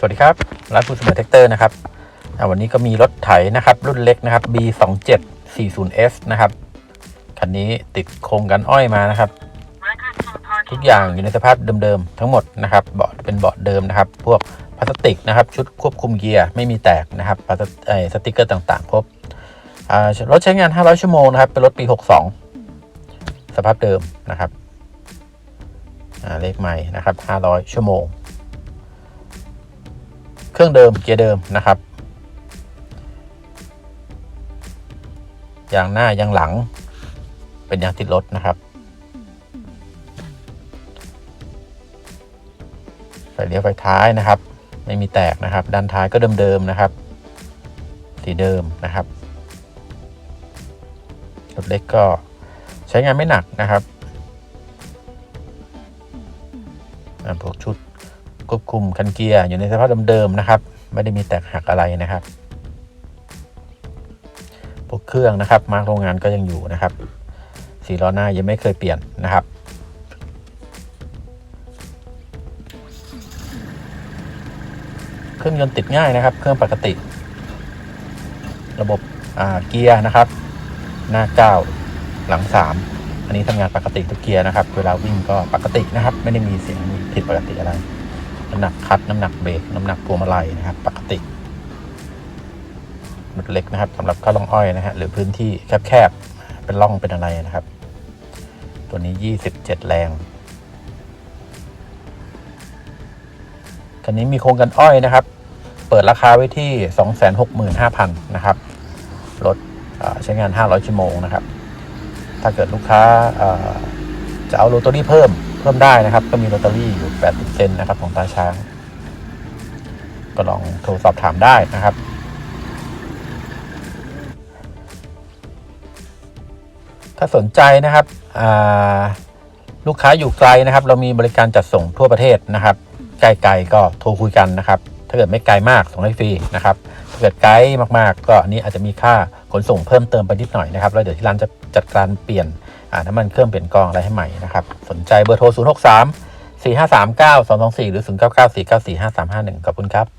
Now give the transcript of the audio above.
สวัสดีครับร้านผู้เสมอแท็กเตอร์นะครับวันนี้ก็มีรถไถนะครับ รุ่นเล็กนะครับ B2740S นะครับคันนี้ติดโครงกันอ้อยมานะครับ ทุกอย่างอยู่ในสภาพเดิมๆทั้งหมดนะครับเบาะเป็นเบาะเดิมนะครับ พวกพลาสติกนะครับ ชุดควบคุมเกียร์ไม่มีแตกนะครับพลาสไอสติกเกอร์ต่างๆครบรถใช้งาน 500 ชั่วโมงนะครับ เป็นรถปี 62 สภาพเดิมนะครับเลขใหม่นะครับ 500 ชั่วโมง เครื่องเดิมเกียร์เดิมนะครับยางหน้ายางหลัง เป็นยางติดรถนะครับไฟเลี้ยวไฟท้ายนะครับ ไม่มีแตกนะครับ ด้านท้ายก็เดิมๆนะครับสีเดิมนะครับรถเล็กก็ใช้งานไม่หนักนะครับอ่าพวกชุด ควบคุมคันเกียร์อยู่ในสภาพเดิมๆนะครับ ไม่ได้มีแตกหักอะไรนะครับพวกเครื่องนะครับ มาร์กโรงงานก็ยังอยู่นะครับสีล้อหน้ายังไม่เคยเปลี่ยนนะครับ เครื่องยนต์ติดง่ายนะครับ เครื่องปกติ ระบบเกียร์นะครับ หน้า9หลัง3อันนี้ทำงานปกติทุกเกียร์นะครับ เวลาวิ่งก็ปกตินะครับ ไม่ได้มีเสียงผิดปกติอะไร น้ำหนักคัดน้ำหนักเบรกน้ำหนักพวงมาลัยนะครับ ปกติรถเล็กนะครับสำหรับข้าล่องอ้อยนะฮะหรือพื้นที่แคบๆเป็นร่องเป็นอะไรนะครับ ตัวนี้ 27 แรงคันนี้มีโครงกันอ้อยนะครับ เปิดราคาไว้ที่ 265,000นะครับรถใช้งาน 500 ชั่วโมงนะครับ ถ้าเกิดลูกค้า จะเอาโรตารี่เพิ่มเพิ่มได้นะครับ ก็มีโรตารี่อยู่80เซนนะครับของตาช้าง ก็ลองโทรสอบถามได้นะครับถ้าสนใจนะครับลูกค้าอยู่ไกลนะครับ เรามีบริการจัดส่งทั่วประเทศนะครับใกล้ๆก็โทรคุยกันนะครับ ถ้าเกิดไม่ไกลมากส่งให้ฟรีนะครับ เกิดไกด์มากๆ ก็อันนี้อาจจะมีค่าขนส่งเพิ่มเติมไปนิดหน่อยนะครับแล้วเดี๋ยวที่ร้านจะจัดการเปลี่ยนน้ำมันเครื่องเปลี่ยนกองอะไรให้ใหม่นะครับสนใจเบอร์โทร 0 6 3 4 5 3 9 2 2 4 หรือ 0 9 9 4 9 4 5 3 5 1ขอบคุณครับ